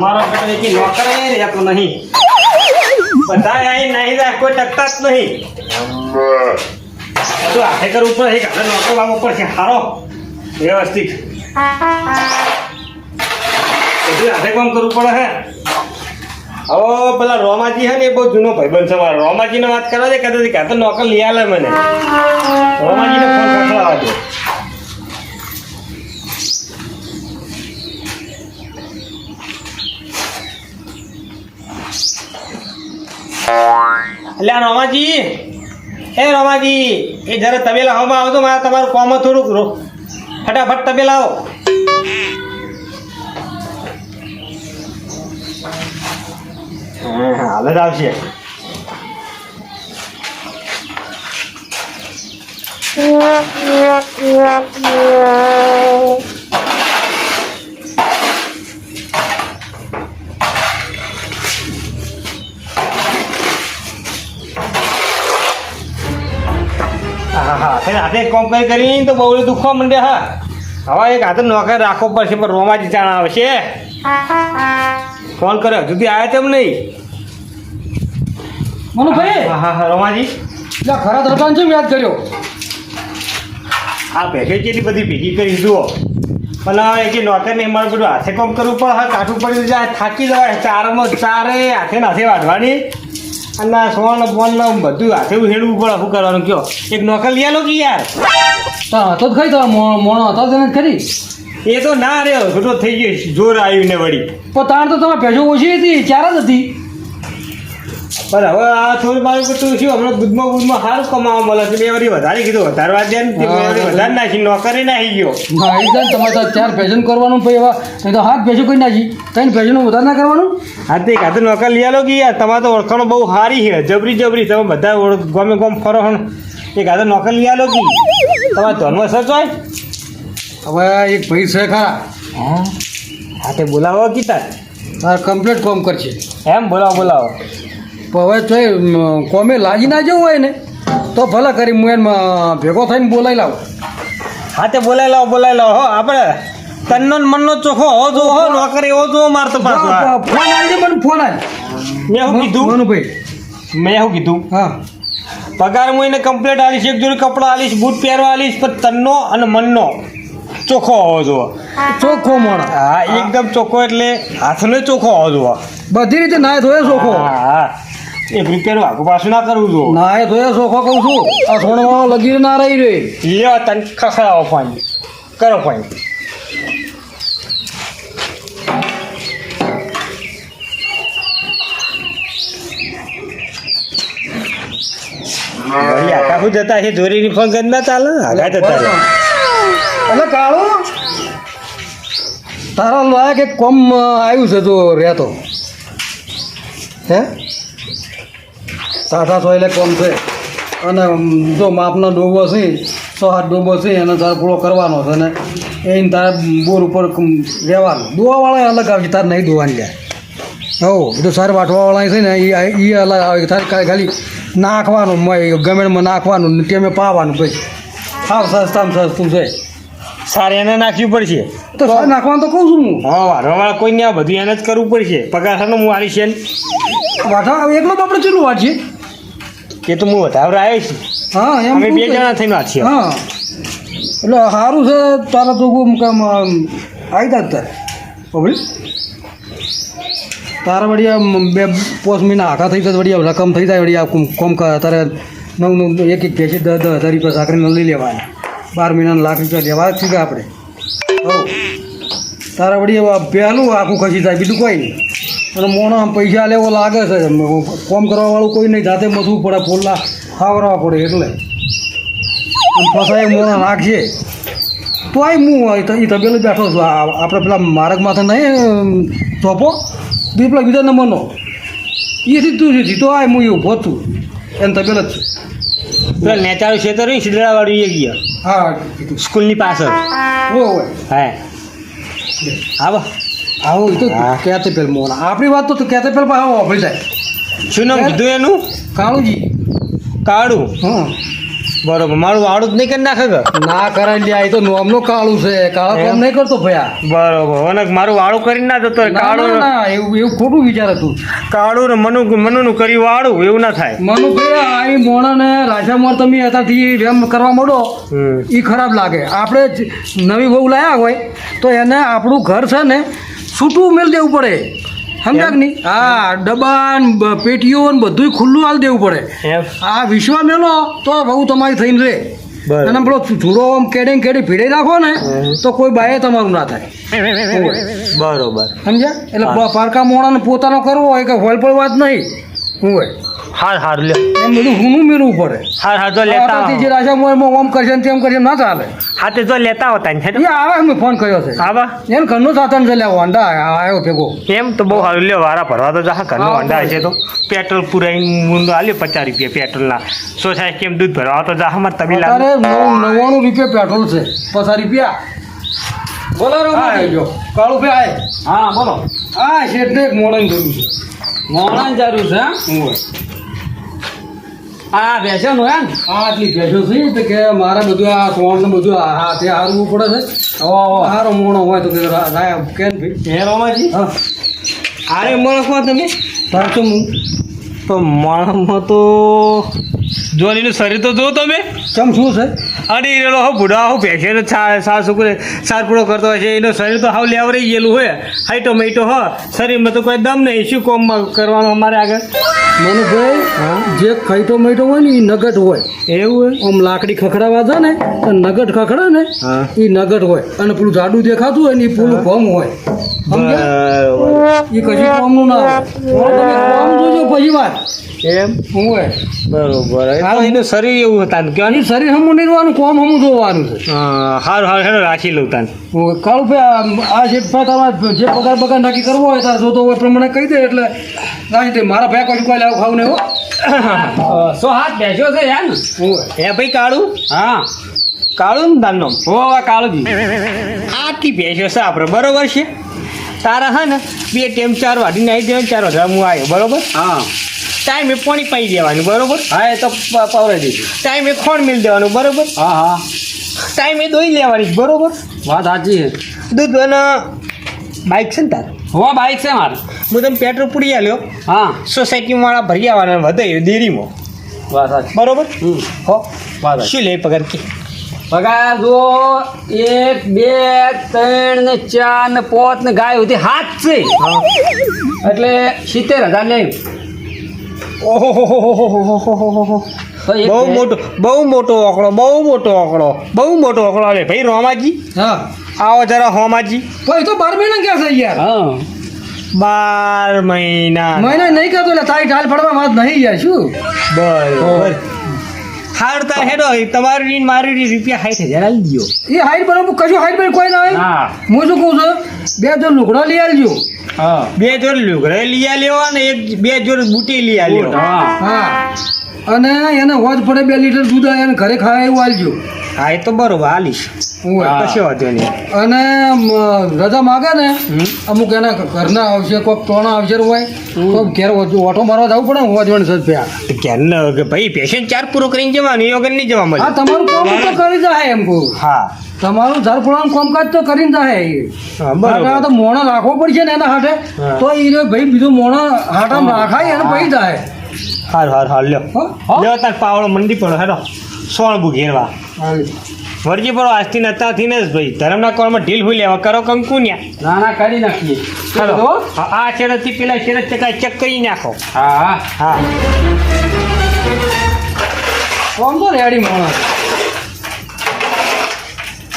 મારો બેટા એકી નોકર એ રહેતો નહીં. બધા અહીં નહીં જાય કોઈ ટકતા જ નહીં. તો હાથે કરવું પડે એક હાથે નોકર લાવવો પડશે. હારો. વ્યવસ્થિત. બધું હાથે કામ કરવું પડે હે. હવે પેલા રોમાજી હે ને એ બહુ જૂનો ભાઈબંધ છે. મારો રોમાજીને વાત કરવા દે કદાચ કે તો નોકર લઈ આલે મને. રોમાજીને ફોન ખખડાવવા દે એટલે આ રોમાજી એ રમાજી એ જરા તબેલા હવામાં આવતો મારે તમારું કોમ થોડુંક રો- ફટાફટ તબેલા આવો. હા, હાલ જ આવશે હા હા. તે હાથે કોમ કરી કરીને તો બહુ દુખવા માંડે હા. હવે એક હાથે નોકર રાખવો પડશે પણ રોમાજી જાણ આવશે. ફોન કર્યો હજુ આવ્યા તેમ નહીં. મનુભાઈ! હા હા હા રોમાજી. એટલે ખરા દરબાન છે યાદ કર્યો? આ ભેગે કેટલી બધી ભેગી કરી જુઓ. પણ હવે જે નોકર નહીં મારે બધું હાથે કામ કરવું પડે હા કાઠું પડી જાય થાકી જવાય ચારમાં ચારે હાથે નાથે વાઢવાની. અને આ સોન બોન બધું હાથે હેડવું પડે શું કરવાનું કયો? એક નોકર લઈ આલો કે યાર? તો હતો જ ખરી તો મોણો હતો જ ખરી. એ તો ના રહ્યો છૂટો થઈ ગયો જોર આવ્યું ને વળી. પણ તાર તો તમે ભેજો ઓછી હતી ચાર જ હતી. પણ હવે આ થોડું મારું બધું શું હમણાં દૂધમાં બૂધમાં સારું કમાવા મળે છે. બે વધારે કીધું વધારવા દે ને વધારે નાખી નોકરી નાખી ગયો. હા એ જાય તમારે તો ચાર ભેજન કરવાનું ભાઈ એવા. નહીં તો હાથ ભેજો કરી નાખી. ત્રણ ભેજનું વધારે ના કરવાનું? હા તે કાં તો નોકર લઈ આલો કે યાર? તમારે તો ઓળખાણો બહુ સારી છે. જબરી જબરી. તમે બધા ઓળખ ગમે ગમ ફરો એ કાં તો નોકર લઈ આલો કે? તમારે ધોનમાં સચ હોય? હવે એક ભાઈ છે ખરા. હા? તે બોલાવો કીતા કમ્પ્લીટ કોમ કરશે. એમ બોલાવો બોલાવો. હવે તો કોમે લાગી ના જવું હોય ને તો ભલે કરી હું એને ભેગો થઈને બોલાવી લાવું. હા તે બોલાવી લાવો બોલાવી લાવો. હો આપણે તનનો ને મનનો ચોખ્ખો હો જો હો નોકર એવો જો મારતો પાછો આ. ફોન આવી મને ફોન આવી મેં શું કીધું? મનુભાઈ. મેં શું કીધું? હા. પગાર હું એને કમ્પ્લેટ આલીશ એક જોડી કપડાં આલીશ બૂટ પહેરવા આલીશ પણ તનનો અને મનનો ચોખ્ખો હોવો જોવો. ચોખ્ખો મોણ હા એકદમ ચોખ્ખો એટલે હાથનો ચોખ્ખો હોવો જોવો. બધી રીતે નાય ધોયો ચોખ્ખો હા હા. એક રૂપિયાનું આગુ પાછું ના કરવું એ તો એ સોખો કહું છું. આ સોણવાળો લગી ના રહી રે લ્યો તન ખખડાવો ફોન. કરો વળી આખા જતા છે? જોરીની ફોન ના ચાલે? આગા જતા રહે. એટલે કાળો. તારા લાયક એક કોમ આવ્યું છે તો રહેતો. હે? ટાટા એટલે કોમ છે. અને જો માપનો ડોબો છે સો હાથ ડોબો છે એને તારે પૂરો કરવાનો છે. ને એને તારે બોર ઉપર રહેવાનું. દોવાવાળા અલગ આવશે તારે નહીં દોવાની જાય હો એ તો સાર વાટવાવાળા છે ને એ અલગ આવે તારે ખાલી નાખવાનું ગમેણમાં નાખવાનું ને ટેમે પાવાનું પછી. સાવ સસ્તામાં સસ્તું છે. સારે એને નાખવી પડશે. તો સાર નાખવાનું તો કહું છું હું. હા વારવા કોઈ ને આ બધું એને જ કરવું પડશે. પગાર હું ને. વાઠા એકલો તો આપણે ચેલું વાંચીએ એ તો હું વધારે આવ્યો છું. હા એમ અમે બે જણા થઈને વાંચીએ હા. એટલે સારું છે તારા તો કોમ કામ આવી તા અત્યારે તારા. વળી બે પોસ મહિના આખા થઈ જાય વળી રકમ થઈ જાય વળી આ કોમ તારે નવ નવ એક એક પેશી દસ દસ હજાર રૂપિયા સાકરીને લઈ લેવાના. બાર મહિનાના લાખ રૂપિયા લેવા જ છે આપણે. હો. તારા વળી પહેલું આખું ખસી જાય બીજું કોઈ નહીં. અને મોણા પૈસા લેવો લાગે છે. કોમ કરવાવાળું કોઈ નહીં. જાતે મથવું પડે ફૂલના ખાવરવા પડે એટલે. ફસાય મોણા નાખશે તો આ હું એ તબેલો બેઠો છું. આપણે પેલા માર્ગ માથે નહીં ચોપો બી પેલા બીજા નંબરનો. એ સીધું છે તો આય હું ઊભો છું. એને તબેલ જ છું. પેલા નેતાળું ક્ષેત્ર હોય શીદડા વાળું એ ગયા હા સ્કૂલની પાછળ. ઓ હોય હા આવો એ તો ક્યાંથી પેલ મોણા આપણી વાત તો ક્યાંથી પેલ આવો વાપરી જાય. શું નામ કીધું એનું? કાળુજી. કાળું? હા. બરોબર મારું વાળું જ નહીં કરી નાખે ના કરાય લે એ તો નોમનો કાળું છે. કાળો કામ નહીં કરતો ભયા. બરોબર અને મારું વાળું કરી ના જતો કાળો ના, એવું એવું ખોટું વિચાર હતું કાળું ને મનુ મનુનું કરી વાળું એવું ના થાય. મનુ ભાઈ આ મોણા ને રાજામાં તમે હતાથી રેમ કરવા માંડો એ ખરાબ લાગે. આપણે નવી બહુ લાયા હોય તો એને આપણું ઘર છે ને છૂટું મેળ દેવું પડે. સમજાક નહીં? હા ડબ્બા ને બ- પેટીઓ ને બધુંય ખુલ્લું હાલ દેવું પડે. આ વિશ્વા મેલો તો બહુ તમારી થઈને રહે અને પેલો ચૂરો આમ કેડે કેડે ભીડે રાખો ને તો કોઈ બાએ તમારું ના થાય. બરોબર. સમજ્યા? એટલે પારકા મોણાને પોતાનો કરવો હોય કે હોલ પર વાત નહીં હોય? હાર હાર લ્યો. એમ બધું હુનું મેળવું પડે. હાર હાર જો લેતા આવતી જે રાજા મોરમાં ઓમ કરશે ને તેમ કરશે ના ચાલે. હા તે જો લેતા હોતા ને એ આવે મેં ફોન કર્યો છે. આવા. એમ ઘરનું સાધન છે લે હોન્ડા આવ્યો ભેગો. એમ તો બહુ સારું લ્યો વારા ભરવા તો જા ઘરનું હા, અંડા છે તો. પેટ્રોલ પુરાઈને મૂંદો આલ્યો પચાસ રૂપિયા પેટ્રોલના. સાહેબ કેમ દૂધ ભરવા તો જા અમારે તબી લાગે નવ નવ્વાણું રૂપિયા પેટ્રોલ છે પચાસ રૂપિયા. બોલો હા. જો. કાળું આય હા બોલો. આ શેઠને એક મોડન જરૂર છે. મોહન જરૂર છે હું? આ નો એમ? આટલી ભેંસો છે તો કે મારે બધું આ સોણ ને બધું આ હાથે હારવું પડે છે. હારો મોણો હોય તો કે રા- રાય કે ને ભાઈ હે રોમાજી હા. આરે માણસમાં તમે? તો હું તો માણસમાં તો જોનીનું શરીર તો જો તમે. ચમ શું છે? અરે એનો હો બુઢા હો ભેંસે સાર છોકરે સારપુડો કરતો હોય છે. એનું શરીર તો હાવ લેવરાઈ ગયેલું હોય. હાઈ ટોમેટો હો. શરીરમાં તો કોઈ દમ નહીં. શું કોમમાં કરવાનું અમારે આગળ? મનુભાઈ જે ખૈટો મૈટો હોય ને એ નગટ હોય. એવું હોય? આમ લાકડી ખખડાવા છે ને નગટ ખખડે ને એ નગટ હોય. અને પેલું જાડું દેખાતું હોય ને એ પેલું ભમ હોય. એ કશું કામનું ના હોય. પછી વાત. એમ? હોય? બરોબર. તો એનું શરીર એવું હતા ને શરીર હમું નહીં જોવાનું કોમ હમું જોવાનું છે. હારું હારું હેડો રાખી લઉં તાન. કાળું ભાઈ આ જે તમારે જે પગાર પગાર નક્કી કરવો હોય તારે જોતો હોય પ્રમાણે કહી દે એટલે દે મારા ભાઈ કશું કોઈ લાવ ખાવું ને હો. સો હાથ બેસ્યો છે યાર હું. ભાઈ કાળું? હા. કાળું ને તારનો હો કાળુજી. આટલી ભેંસો છે આપણે બરોબર છે? તારા હા ને બે ટેમ ચાર વાઢીને આવી જાય ચાર વાગ્યા હું આવ્યો બરોબર? હા. ટાઈમે પાણી પાઈ દેવાનું બરોબર? હા એ તો પાવરે દીધું ટાઈમે ખોણ મિલ દેવાનું બરોબર? હા હા. ટાઈમે દોઈ લેવાની બરોબર? વાત સાચી છે. દૂધ અને બાઇક છે ને તાર? હો બાઈક છે મારે. હું તમે પેટ્રોલ પૂરી આલ્યો? હા. સોસાયટીવાળા ભરી આવવાના વધે ડેરીમાં વાત સાચી. બરોબર? હો. વાત શું લે પગાર કે? પગાર જો એક બે ત્રણ ને ચાર ને પાંચ ને ગાય સુધી હાથ છે. એટલે સિત્તેર હજાર એક બહુ મોટો બહુ મોટો આંકડો બહુ મોટો આંકડો બહુ મોટો આંકડો અરે ભાઈ રોમાજી હા. આવો જરા હોમાજી. ભાઈ તો બાર મહિના ક્યાં છે યાર હા. બાર મહિના. મહિના નહીં કરતો એટલે તારી ઢાલ પડવા વાત નહીં યાર શું? બરોબર. હાર તાર હેડો તમારી રીન મારી રીન રૂપિયા સાઠ હજાર આલી દ્યો. એ હાઈટ બરોબર કશું હાઈટ પર કોઈ ના હોય. હું શું કહું છું? બે જોર લુગડા લઈ આવજો હા. બે જોર લુગડે લઈ આલ્યો અને એક બે જોર બુટી લઈ આલ્યો. હા. હા અને એને હોજ પડે બે લીટર દૂધ એને ઘરે ખાવા એવું આલજો. હા એ તો બરોબર હાલીશ. હું. કશો વાંધો નહીં. અને રજા માગે ને અમુક એના ઘરના આવશે કોઈક ટોણા આવશે હોય તો ઘેર ઓટો મારવા જવું પડે હું હોજવણ સજ ભાઈ ઘેર કે ભાઈ પેશન્ટ ચાર પૂરો કરીને જવાનું એ વગર નહીં જવા મળે. હા તમારું કામ તો કરી જાય એમ કહું. હા. તમારું ઝારપુરાનું કામકાજ તો કરીને જાય. તો મોણો રાખવો પડશે ને એના હાથે તો એ ભાઈ બીજું મોણા હાટામાં રાખાય એને પછી જાય. હાર હાર હાર લ્યો? લ્યો તાર પાવડો મંડી પડો હેડો. સોળ બુઘેરવા વરજી પડો આજથી નતાથી ને જ ભાઈ. ધર્મના કોળમાં ઢીલ હોય લેવા કરો કંકુ ન્યા. નાના કરી નાખીએ. ચાલો આ છેડેથી પેલા છેડે ચકાઈ ચેક કરી નાખો. હા. હા. હા કોમ તો રેડી માણસ?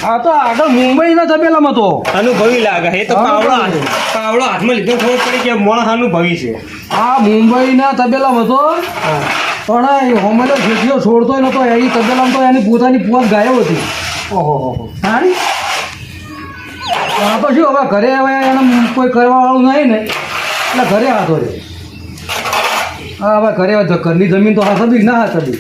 આ તો આગળ મુંબઈના તબેલામાં તો. અનુભવી લાગે. એ તો પાવડો પાવડો હાથમાં લીધો ખબર પડી કે મોણ અનુભવી છે. આ મુંબઈના તબેલામાં તો પણ હોમેલો જેટલો છોડતો નતો એ આમ તો એની પોતાની પોત ગાયો હતી. ઓહો હા ને? આ તો શું હવે ઘરે હવે એને કોઈ કરવાવાળું નહીં ને. એટલે ઘરે હાથો રે. હા હવે ઘરે ઘરની જમીન તો હાથ હતી ના હાથ હતી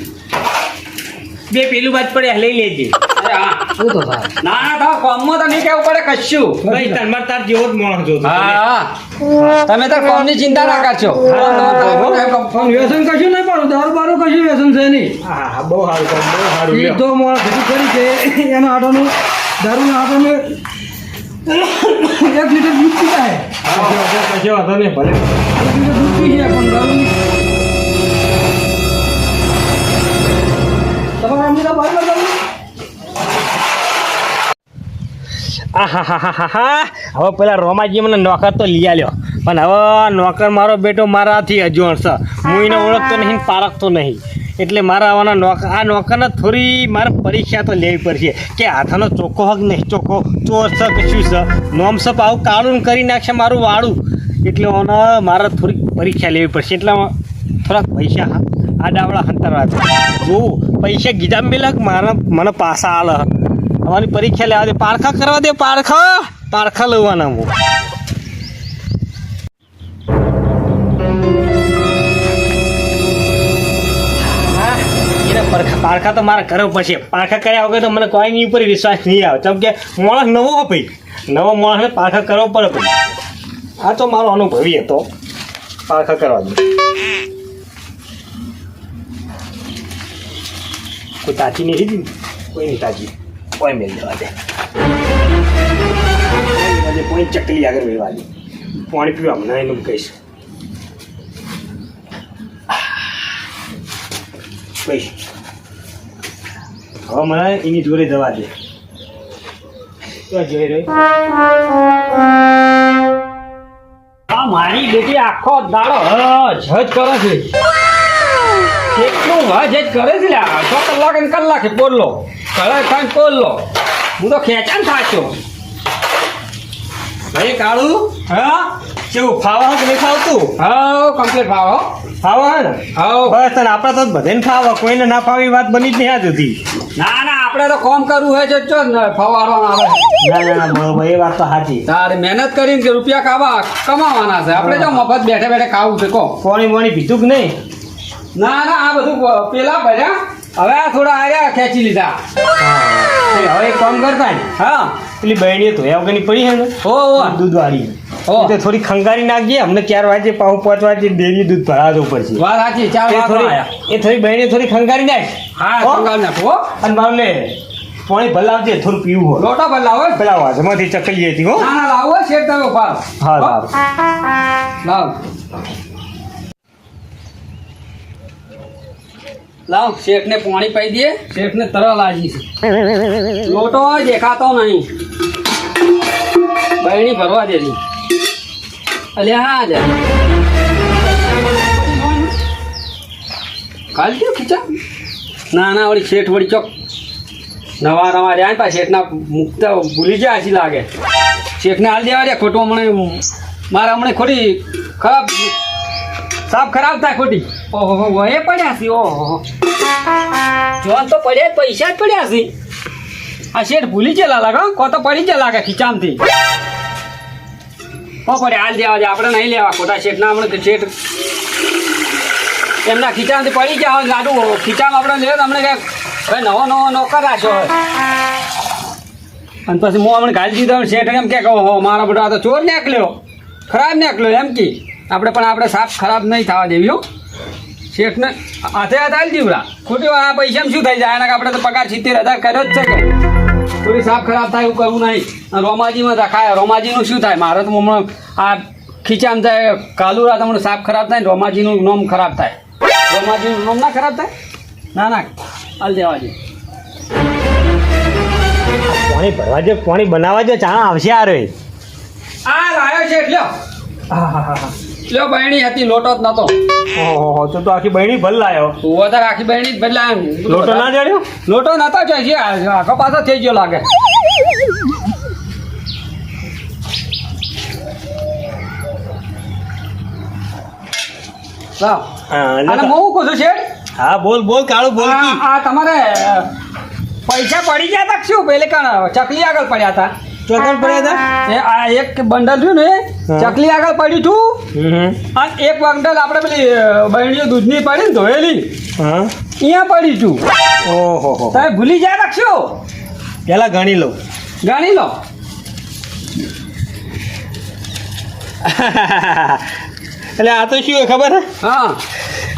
બે પેલું બાજ પડે લઈ લેજે. અરે હા. શું તો ના ના તો કોમમાં તો નહીં કહેવું પડે કશું. ભાઈ તાર માર તાર જેવો જ જોતો હા તમે. તો કોમની ચિંતા ના કરશો. વ્યસન કશું નહીં પાડું. દારૂ બારૂ કશું વ્યસન છે નહીં. હા બહુ સારું કામ બહુ સારું એ તો મોડા ભેગું કરી છે એના આટાનું દારૂના આટાનું એક લીટર દૂધ પી જાય કશો વાંધો- નહીં ભલે. એક લીટર દૂધ પી જાય પણ દારૂ તમારા અમીરા બહાર દારૂ આહાહાહાહા. હવે પેલા રોમાજી મને નોકર તો લઈ આલ્યો. પણ હવે નોકર મારો બેટો મારાથી અજોણ છે હું એને ઓળખતો નહીં પારખતો નહીં. એટલે મારા આવવાના નોકર આ નોકરને થોડી મારે પરીક્ષા તો લેવી પડશે. કે હાથનો ચોખ્ખો હક નહીં ચોખ્ખો ચોર છે કે શું છે? નોમ સપ આવું કાળું કરી નાખશે મારું વાળું. એટલે ઓને મારે થોડીક પરીક્ષા લેવી પડશે. એટલે થોડાક પૈસા આ ડાવડા હંતરવા છે. જો પૈસા ગીધા મિલક મારા મને પાસા આલે અમારી પરીક્ષા લેવા દે. પારખા કરવા દે, પારખા. પારખા લેવાના હું. પારખા તો મારા ઘરે પછી પારખા કર્યા વગર તો મને કોઈ નહીં ઉપર વિશ્વાસ નહીં આવે. કેમ કે માણસ નવો ભાઈ. નવો માણસને પારખા કરવો પડે ભાઈ. આ તો મારો અનુભવી હતો. પારખા કરવા દે. કોઈ તાજી નહીં કોઈ નહીં તાચી કોઈ મેળ દેવા દે કોઈ ચકલી આગળ વેવા દે પાણી પીવા હમણાં એનું કહીશ કહીશ હવે મને એની જોડે જવા દે. જોઈ રહી આ મારી બેટી આખો દાડો હજ હજ કરે છે. કેટલું હજ કરે છે લ્યા? છ કલાક ને કલાકે બોલલો. કલાક કાંઈ બોલલો હું તો ખેંચાન થાચો ભાઈ કાળું? હા? કેવું ફાવા કે નહીં ફાવતું? હા કમ્પ્લીટ ફાવો ફાવા હે ને? હા બસ તને આપણે તો બધાને ફાવો. કોઈને ના ફાવી વાત બની જ નહીં આ સુધી. ના ના આપણે તો કોમ કરવું હોય જો ને ફવારવાનું આવે. ના ના ના ભાઈ એ વાત તો સાચી. તારે મહેનત કરીને કે રૂપિયા ખાવા કમાવાના છે. આપણે તો મફત બેઠે બેઠે ખાવું છે કો કોણી મોણી પીધું કે નહીં? ના ના આ બધું પેલા ભર્યા. હવે આ થોડા આર્યા ખેંચી લીધા. એ હવે એક કામ કરતા ને હા. પેલી બહેણીએ ધોયા વગરની પડી હે ને? હો હો. દૂધ વાળી. તે થોડી ખંગારી નાખીએ અમને ચાર વાગે પાઉં પાંચ વાગે ડેરી દૂધ ભરાવા ઉપર પડશે વાત સાચી ચાર એ આયા. એ થોડી બહેણી થોડી ખંગારી નાખ. હા ખંગારી નાખો હો. અને મારે પાણી ભલાવજે થોડું પીવું હોય. લોટો ભલાવો. ભલાવો પેલા વાજમાંથી ચકલી હતી હો. ના ના લાવો શેર તમે ઊભા. હા. હો. લાવ. લાવ, શેઠને પાણી પાઈ દે શેઠને તરલ છે. લોટો દેખાતો નહીં. બહેણી ભરવા દે અલે, હા, જા. કાલ દો ખીચા. ના ના, વળી શેઠ વળી ચોક નવા નવા રહ્યા પાછા શેઠના મુકતા ભૂલી જાય હજી લાગે. શેઠને હાલ દેવા દે, ખોટું હમણાં મારા હમણાં ખોટી ખરાબ સાફ ખરાબ થાય ખોટી. ઓહો વહે પડ્યા છે, ઓહો જોન તો પડ્યા, પૈસા જ પડ્યા છે. આ શેઠ ભૂલી ગયેલા લાગે. કો? તો પડી ગયા લાગે ખીચામથી. ઓ પડે, હાલ દેવા દે, આપણે નહીં લેવા. ખોટા શેઠના હમણાં શેઠ એમના ખીચામાંથી પડી ગયા હોય લાડુ ખીચામાં આપણે લે તમને અમને કે હવે નવો નવો નોકર રાખ્યો અને પછી હું હમણાં ગાલી દીધો, શેઠ એમ કે કહો મારા બધા તો ચોર નીકળ્યો. ખરાબ નીકળ્યો, એમ કે. આપણે પણ આપણે સાફ ખરાબ નહીં થવા દેવી હો. શેઠને હાથે હાથ આલી દીવડા. ખોટી આ પૈસામાં શું થઈ જાય? આપણે તો પગાર સિત્તેર હજાર કર્યો જ છે કે થોડી સાફ ખરાબ થાય એવું કરવું નહીં. રોમાજીમાં રખાય રોમાજીનું શું થાય? મારે તો હમણાં આ ખીચામાં થાય કાલુરા તમને સાફ ખરાબ થાય ને રોમાજીનું નોમ ખરાબ થાય. રોમાજીનું નોમ ના ખરાબ થાય? ના ના. હાલ દેવાજી પાણી ભરવા જો પાણી બનાવવા જો ચાણા આવશે આ રે. આ લાયો છે લ્યો. લ્યો બહેણી હતી લોટો જ નતો. ઓહો તો તો આખી બહેણી ભલ લાયો વધારે આખી બહેણી જ લોટો ના જડ્યો? લોટો નતો છે જે આખો પાછો થઈ ગયો લાગે. લાવ. અને તો- હું કહું છું શેઠ હા બોલ બોલ કાળું બોલ આ તમારે પૈસા પડી ગયા તા શું? પેલે કણ ચકલી આગળ પડ્યા હતા ચોકડ પડ્યા હતા? એ આ એક બંડલ થયું ને ચકલી આગળ પડી તું. હા અને એક બંડલ આપણે પેલી બહેણીઓ દૂધની પડી ને ધોયેલી. હા. અહીંયા પડી છું ઓહો હો તમે ભૂલી જાય રાખશો પેલા ગણી લો. ગણી લો. એટલે આ તો શું હોય ખબર હે? હા.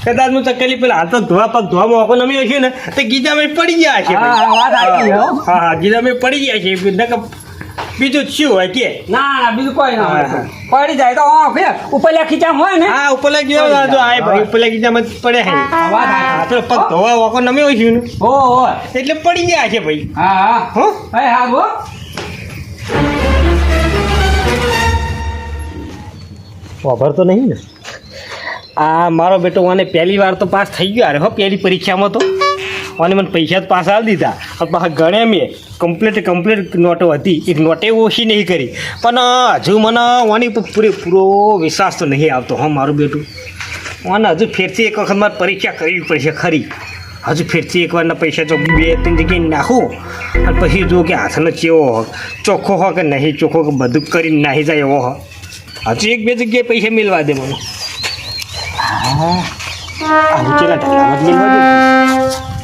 કદાચ હું તકેલી પેલા હાથ ધોવા પગ ધોવા મોકો નમી હશે ને તો ગીજામાં પડી ગયા છે હા, હા, ગીજામાં પડી ગયા છે બીજું જ શું હોય કે? ના ના બીજું કોઈ ના હોય. પડી જાય તો હા ખીચામાં હોય ને? હા ઉપરલા ગયો જો આ ભાઈ ઉપરલા ગીજામાં પડે હે. પેલો પગ ધોવા વાકો નમે હોય છે ને? હો હો. એટલે પડી ગયા છે ભાઈ. હા હા. હો? હા હા ખબર તો નહીં ને? આ મારો બેટો મને પહેલી વાર તો પાસ થઈ ગયો અરે હો પહેલી પરીક્ષામાં તો. અને મને પૈસા તો પાસ આવી દીધા. પાછા ગણ્યા મેં કમ્પ્લીટ કમ્પ્લીટ નોટો હતી. એક નોટે ઓછી નહીં કરી. પણ હજુ મને ઓની પર પૂરેપૂરો વિશ્વાસ તો નહીં આવતો હા મારું બેટું. ઓને હજુ ફેરથી એક વખત મારે પરીક્ષા કરવી પડશે ખરી. હજુ ફેરથી એકવારના પૈસા જો બે ત્રણ જગ્યાએ નાખું અને પછી જો કે હાથનો ચેવો હો ચોખ્ખો હો કે નહીં ચોખ્ખો કે બધું કરીને નાહી જાય એવો હો. હજુ એક બે જગ્યાએ પૈસા મેળવા દે મને. હા. આ નીચેના ઢગલામાં જ મેળવા દે.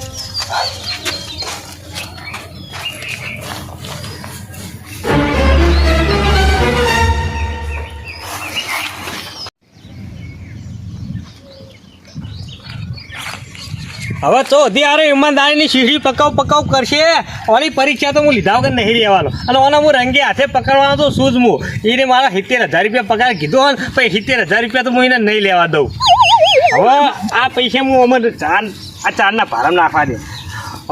હવે તો હજી આરે ઈમાનદારીની શીશી પકાવ પકાવ કરશે. ઓની પરીક્ષા તો હું લીધા વગર નહીં રહેવાનો. અને ઓને હું રંગે હાથે પકડવાનો તો શું જ હું? એને મારા સિત્તેર હજાર રૂપિયા પગાર કીધો ને પછી સિત્તેર હજાર રૂપિયા તો હું એને નહીં લેવા દઉં. હવે આ પૈસા હું અમને ચાર આ ચારના ભારામાં નાખવા દે.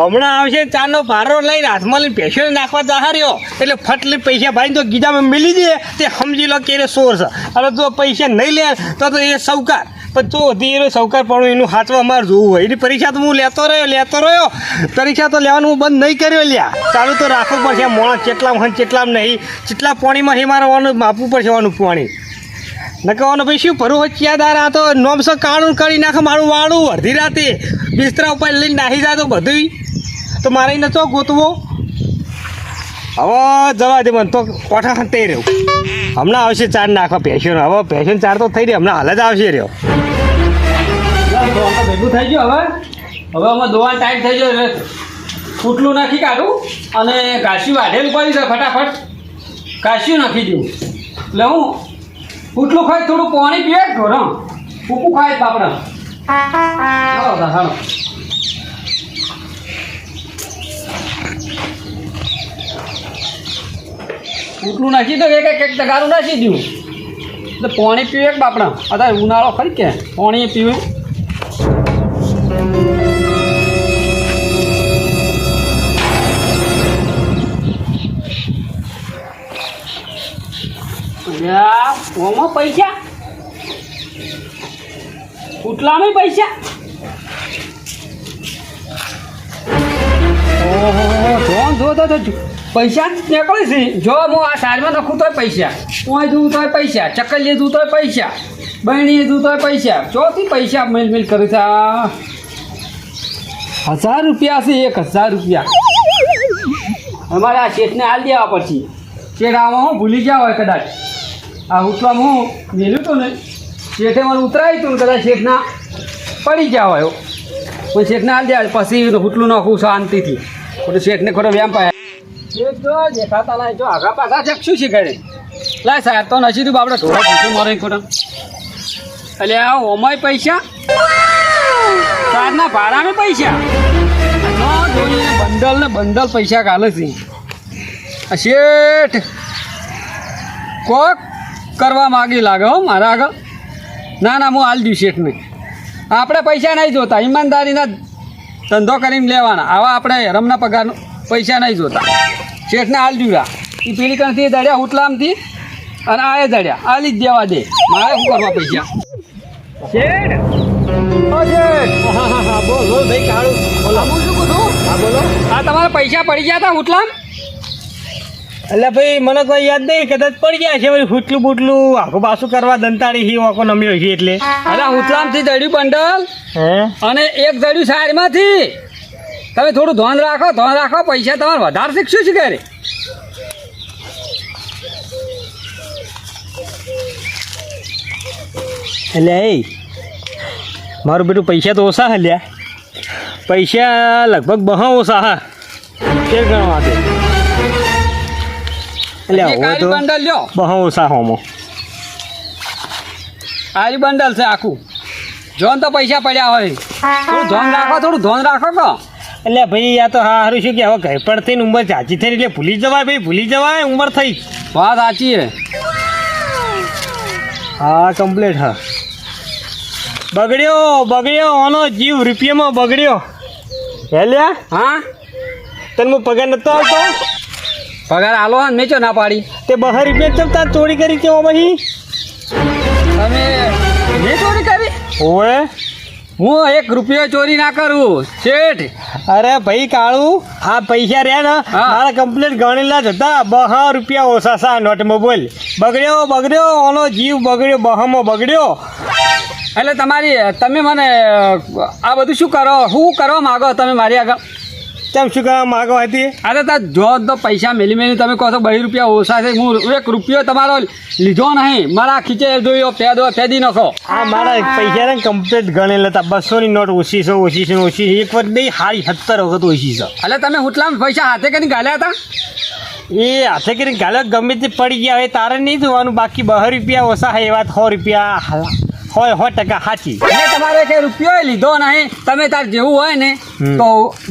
હમણાં આવશે ચારનો ભારો લઈને હાથમાં લઈને પેશન્ટ નાખવા જહા રહ્યો. એટલે ફટલી પૈસા ભાઈ તો ગીજામાં મિલી દે. તે સમજી લો કે સોર છે. અને જો પૈસા નહીં લે તો એ સૌકાર. પણ તો હતી એનો સૌકાર પણ એનું હાથમાં અમારે જોવું હોય. એની પરીક્ષા તો હું લેતો રહ્યો લેતો રહ્યો. પરીક્ષા તો લેવાનું બંધ નહીં કર્યો લ્યા. ચાલુ તો રાખવું પડશે મોણસ ચેટલા હોય ચેટલા નહીં. ચેટલા પાણીમાં હે મારે વાનું માપવું પડશે વાનું પાણી. નકવાનો ભાઈ, શું ભરું હોય આ તો નોમસો કાણું કરી નાખે મારું વાળું અડધી રાતે. બિસ્તરા ઉપર લઈને નાહી જાય તો બધું તો મારે એને ચો ગોતવો? હવે જવા દે મને તો કોઠા થઈ રહ્યો. હમણાં આવશે ચાર નાખવા પેશન હવે પેશન ચાર તો થઈ રહી હમણાં હાલ જ આવશે રહ્યો. તો ભેગું થઈ ગયું હવે. હવે અમે દોવાનો ટાઈમ થઈ ગયો. ફૂટલું નાખી કાઢું અને કાશી વાઢેલું કરી છે ફટાફટ. કાશ્યું નાખી દઉં. એટલે હું ફૂટલું ખાય થોડું પાણી પીવે ઢોરણ ફૂકું ખાય બાપડા. હાલો ફૂટલું નાખી દો એક એક ટકારું નાખી દઉં. એટલે પાણી પીવે બાપડા? અત્યારે ઉનાળો ખરી કે? પાણી પીવે. અલ્યા, ઓમાં પૈસા? ઉટલામાં પૈસા? જો પૈસા નીકળે છે. જો હું આ સારમાં નાખું તોય પૈસા. ઓય દઉં તોય પૈસા. ચક્કર લીધું તોય પૈસા. બહેણી લીધું તોય પૈસા. ચોથી પૈસા મેલ મેલ કરું છે. હજાર રૂપિયા છે એક હજાર રૂપિયા. અમારે આ શેઠને હાલ દેવા પછી શેઠ આમાં હું ભૂલી ગયા હોય કદાચ. આ ઉઠવામાં હું મેલ્યું હતું ને, શેઠે મને ઉતરાયું હતું કદાચ શેઠના પડી ગયા હોય પણ શેઠને હાલ દેવા પછી હુટલું નાખું શાંતિથી. ખોટું શેઠને ખોટો વ્યામ પાયા શેઠ જો, દેખાતા લાય છે શીખે લાય સાહેબ, તો નથી તું બાપડે ઢોળા પૂછે મારે ખોટા. એટલે આ ઓમાય પૈસા? સારના ભાડાને પૈસા? બંડલ ને બંડલ પૈસા કાલે છે. શેઠ, કોક કરવા માગી લાગે હો મારા આગળ. ના ના હું હાલ દઉં શેઠને આપણે પૈસા નહીં જોતા ઈમાનદારીના ધંધો કરીને લેવાના. આવા આપણે રમના પગાર પૈસા નહીં જોતા. શેઠને હાલ જોયા એ પેલી કણથી દડ્યા ઉટલામથી અને આ એ દડ્યા આલી જ દેવા દે. મારે શું કરવા પૈસા? શેઠ! હા બોલ બોલ ભાઈ કાળું. બોલો. હું શું કહું હા બોલો. આ તમારા પૈસા પડી ગયા હતા ઉટલામ એટલે ભાઈ મને કોઈ યાદ નહીં કદાચ પડી ગયા છે ભાઈ ફૂટલું બુટલું આખું પાછું કરવા દંતાળી હી ઓકો નમ્યો છે એટલે. અરે ઉટલામથી દડ્યું બંડલ હે? અને એક દડ્યું સાઈડમાંથી. તમે થોડું ધોન રાખો ધોન રાખો પૈસા તમારે વધારે શીખશું છે ક્યારે એટલે એ મારું બેટું પૈસા તો ઓછા હલ્યા. પૈસા લગભગ બહા ઓછા હા. કે ગણવા દે. બંડલ લ્યો. બહુ ઓછા હોમો આરી બંડલ છે આખું. જોન તો પૈસા પડ્યા હોય. થોડું ધોન રાખો થોડું ધોન રાખો કો એટલે ભાઈ આ તો હા સારું શું કે હવે ઘર પર થઈને ઉંમર સાચી થઈ એટલે ભૂલી જવાય ભાઈ ભૂલી જવાય ઉંમર થઈ. વાત સાચી હે હા કમ્પ્લીટ હા. બગડ્યો બગડ્યો આનો જીવ રૂપિયામાં બગડ્યો. હેલ્યા? હા? તને પગાર નતો આવતો પગાર આલો ને મેં ચો ના પાડી? તે બહાર રૂપિયા ચમતા ચોરી કરી કેવો પછી તમે મેં ચોરી કરી? ઓએ હું એક રૂપિયો ચોરી ના કરું શેઠ. અરે ભાઈ કાળું આ પૈસા રહ્યા ને. મારા કમ્પ્લીટ ગણેલા જ હતા બહા રૂપિયા ઓછા સા નોટમાં બોલ. બગડ્યો બગડ્યો ઓનો જીવ બગડ્યો બહામાં બગડ્યો. એટલે તમારી તમે મને આ બધું શું કરો? શું કરવા માગો? તમે મારી આગળ કેમ શું કરવા માગો હતી? અરે તાર જો તો પૈસા મેલી મેલી તમે કહો છો બે રૂપિયા ઓછા છે. હું એક રૂપિયો તમારો લીધો નહીં. મારા ખીચે જોયો પેદો ફેદી નાખો. આ મારા પૈસા ને કમ્પ્લીટ લેતા હતા બસોની નોટ ઓછી છે ઓછી છે ઓછી છે. એક વખત નહીં હારી સત્તર વખત ઓછી છે. એટલે તમે હુટલામાં પૈસા હાથે કરીને ગાલ્યા હતા? એ હાથે કરીને ગાલો ગમે તે પડી ગયા હવે તારે નહીં જોવાનું. બાકી બહો રૂપિયા ઓછા હોય એવા સો રૂપિયા. હોય સો ટકા સાચી મેં તમારે કઈ રૂપિયો લીધો નહીં. તમે તાર જેવું હોય ને તો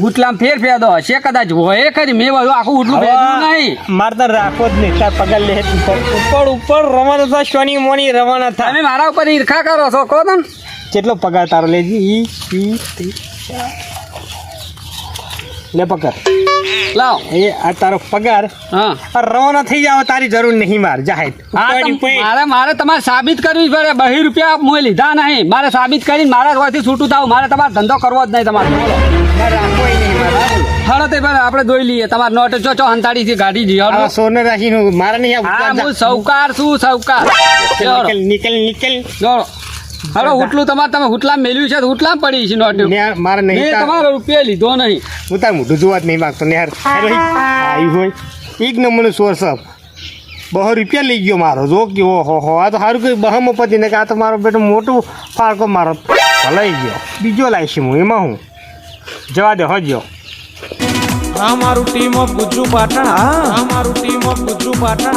ઉટલામ ફેર ફેદો હશે કદાચ હોય ખરી. મેં બધું આખું ઉટલું ફેરવ્યું નહીં. મારે તો રાખો જ નહીં. તાર પગાર લે. ઉપર ઉપર રવાના થા શોની મોની રવાના થા. તમે મારા ઉપર ઈર્ખા કરો છો કહો તમે. કેટલો પગાર તારો લેજી? ઈ ઈ. લે પકડ. લાવ. એ આ તારો પગાર. હા. રવાના થઈ જાવ તારી જરૂર નહીં માર. જાહેર. મારે મારે તમારે સાબિત કરવી પડે. બહી રૂપિયા મુએ લીધા નહીં. મારે સાબિત કરીને મારા ઘરથી છૂટું થાવ. મારે તમારે ધંધો કરવો જ નહીં તમારે. હળો તે ભાઈ આપણે દોઈ લઈએ. તમારે નોટ ચો ચો હંતાડી થી ગાડી જી સોને રાખી મારે નહીં હું સૌકાર છું સૌકાર. નિકલ નિકલ જોડો હળો હુટલું તમારે તમે ઉટલા મેળવ્યું છે ઉટલા હુટલા પડી છે નોટ. ને મારે નહીં મેં તમારો રૂપિયા લીધો નહીં. હું તાર મોઢું જોવા જ નહીં માગતો ને યાર આવી હોય. એક નંબરનો સોર્સ અપ બહો રૂપિયા લઈ ગયો મારો જો કેવો હો હો આ તો સારું કોઈ બહામાં પતી ને કે આ તો મારો બેટો મોટું ફાળકો મારો લઈ ગયો. બીજો લાવીશ હું એમાં હું? જવા દે હજો અમારું ટીમ ઓફ ગુજ્જુ પાટણ અમારું ટીમ ઓફ ગુજ્જુ પાટણ